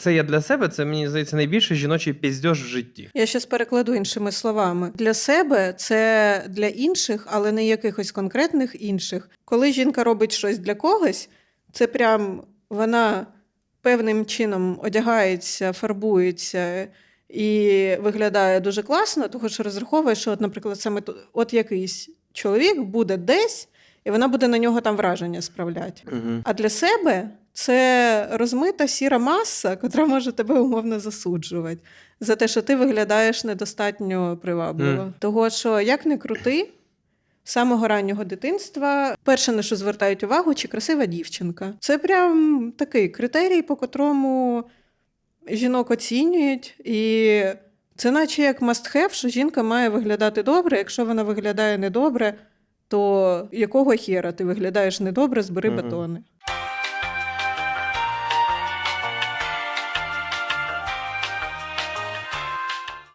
Це я для себе, це мені здається найбільший жіночий піздьош в житті. Я щас перекладу іншими словами. Для себе це для інших, але не якихось конкретних інших. Коли жінка робить щось для когось, це прям вона певним чином одягається, фарбується і виглядає дуже класно, тому що розраховує, що, от, наприклад, саме от якийсь чоловік буде десь, і вона буде на нього там враження справляти. Угу. А для себе це розмита сіра маса, котра може тебе умовно засуджувати за те, що ти виглядаєш недостатньо привабливо. Мгм. Того, що як не крути, з самого раннього дитинства перше, на що звертають увагу, чи красива дівчинка. Це прям такий критерій, по котрому жінок оцінюють, і це наче як must have, що жінка має виглядати добре. Якщо вона виглядає недобре, то якого хера ти виглядаєш недобре, збери Мгм. батони.